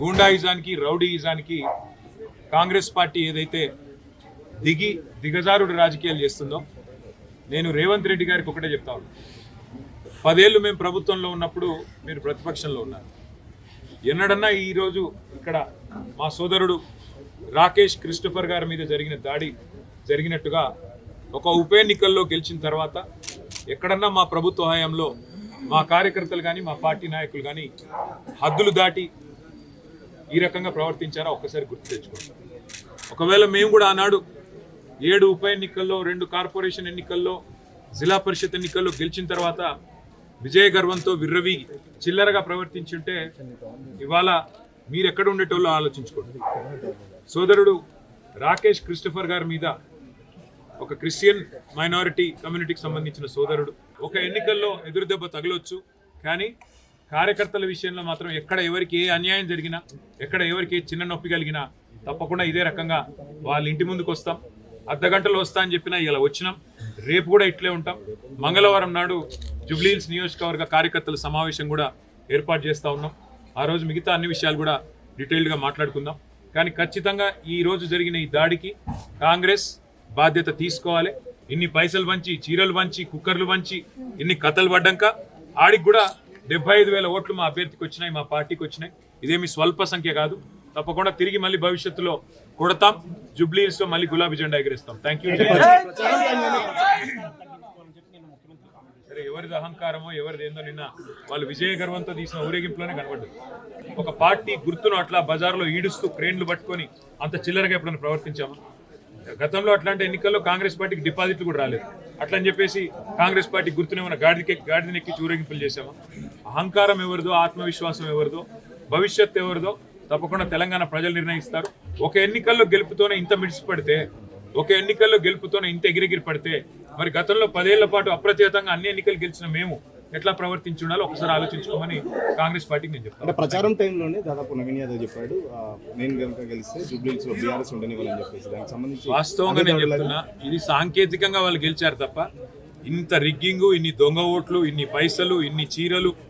గూండాయిజానికి రౌడీయిజానికి Congress party ఏదైతే దిగి దిగజారుడు రాజకీయాలు చేస్తుందో నేను రేవంత్ రెడ్డి గారికి ఒకటే చెప్తా ఉన్నాను పదేళ్ళు మేము ప్రభుత్వంలో ఉన్నప్పుడు మీరు ప్రతిపక్షంలో ఉన్నారు. ఎన్నడన్నా ఈరోజు ఇక్కడ మా సోదరుడు రాకేష్ క్రిస్టఫర్ గారి మీద జరిగిన దాడి జరిగినట్టుగా ఒక ఉప ఎన్నికల్లో గెలిచిన తర్వాత ఎక్కడన్నా మా ప్రభుత్వ హయాంలో మా కార్యకర్తలు కానీ మా పార్టీ నాయకులు కానీ హద్దులు దాటి ఈ రకంగా ప్రవర్తించారా? ఒక్కసారి గుర్తు తెచ్చుకోండి. ఒకవేళ మేము కూడా ఆనాడు ఏడు ఉప ఎన్నికల్లో రెండు కార్పొరేషన్ ఎన్నికల్లో జిల్లా పరిషత్ ఎన్నికల్లో గెలిచిన తర్వాత విజయ గర్వంతో విర్రవి చిల్లరగా ప్రవర్తించుంటే ఇవాళ మీరు ఎక్కడ ఆలోచించుకోండి. సోదరుడు రాకేష్ క్రిస్టఫర్ గారి మీద ఒక క్రిస్టియన్ మైనారిటీ కమ్యూనిటీకి సంబంధించిన సోదరుడు. ఒక ఎన్నికల్లో ఎదురు దెబ్బ తగలొచ్చు కానీ కార్యకర్తల విషయంలో మాత్రం ఎక్కడ ఎవరికి ఏ అన్యాయం జరిగినా ఎక్కడ ఎవరికి చిన్న నొప్పి కలిగినా తప్పకుండా ఇదే రకంగా వాళ్ళ ఇంటి ముందుకు వస్తాం. అర్ధ గంటలో వస్తా అని చెప్పినా ఇలా వచ్చినాం. రేపు కూడా ఇట్లే ఉంటాం. మంగళవారం నాడు జుబ్లీహిల్స్ నియోజకవర్గ కార్యకర్తల సమావేశం కూడా ఏర్పాటు చేస్తూ ఉన్నాం. ఆ రోజు మిగతా అన్ని విషయాలు కూడా డీటెయిల్డ్గా మాట్లాడుకుందాం. కానీ ఖచ్చితంగా ఈ రోజు జరిగిన ఈ దాడికి కాంగ్రెస్ బాధ్యత తీసుకోవాలి. ఇన్ని పైసలు పంచి చీరలు పంచి కుక్కర్లు పంచి ఇన్ని కథలు పడ్డాక ఆడికి కూడా డెబ్బై ఐదు వేల ఓట్లు మా అభ్యర్థికి వచ్చినాయి మా పార్టీకి వచ్చినాయి. ఇదేమి స్వల్ప సంఖ్య కాదు. తప్పకుండా తిరిగి మళ్ళీ భవిష్యత్తులో కొడతాం. జుబ్లీస్లో మళ్ళీ గులాబీ జెండా ఎగరేస్తాం. థ్యాంక్ యూ సరే ఎవరిది అహంకారమో ఎవరిది ఏందో నిన్న వాళ్ళు విజయ గర్వంతో తీసిన ఊరేగింపులోనే కనబడ్డది. ఒక పార్టీ గుర్తును అట్లా బజార్లో ఈడుస్తూ క్రేన్లు పట్టుకొని అంత చిల్లరగా ఎప్పుడైనా ప్రవర్తించామా? గతంలో అట్లాంటి ఎన్నికల్లో కాంగ్రెస్ పార్టీకి డిపాజిట్లు కూడా రాలేదు. అట్లా అని చెప్పేసి కాంగ్రెస్ పార్టీ గుర్తునేమన్నా గాడికి గాడిదనెక్కి ఊరేగింపులు చేశామా? అహంకారం ఎవరిదో ఆత్మవిశ్వాసం ఎవరిదో భవిష్యత్ ఎవరిదో తప్పకుండా తెలంగాణ ప్రజలు నిర్ణయిస్తారు. ఒక ఎన్నికల్లో గెలుపుతోనే ఇంత మిడిసిపడితే ఒక ఎన్నికల్లో గెలుపుతోనే ఇంత ఎగిరెగిరి పడితే మరి గతంలో పదేళ్ళ పాటు అప్రతిహతంగా అన్ని ఎన్నికలు గెలిచిన మేము ఎట్లా ప్రవర్తించి ఉండాలో ఒకసారి ఆలోచించుకోమని కాంగ్రెస్ పార్టీకి నేను చెప్తాను. అంటే ప్రచారం టైంలోనే దాదాపు నవీన్ యాదవ్ చెప్పాడు నేను కనుక గెలిస్తే జూబ్లీస్లో బీఆర్ఎస్ చెప్పేసి. దానికి సంబంధించి వాస్తవంగా నేను చెప్తున్నా ఇది సాంకేతికంగా వాళ్ళు గెలిచారు తప్ప ఇంత రిగ్గింగ్ ఇన్ని దొంగ ఓట్లు ఇన్ని పైసలు ఇన్ని చీరలు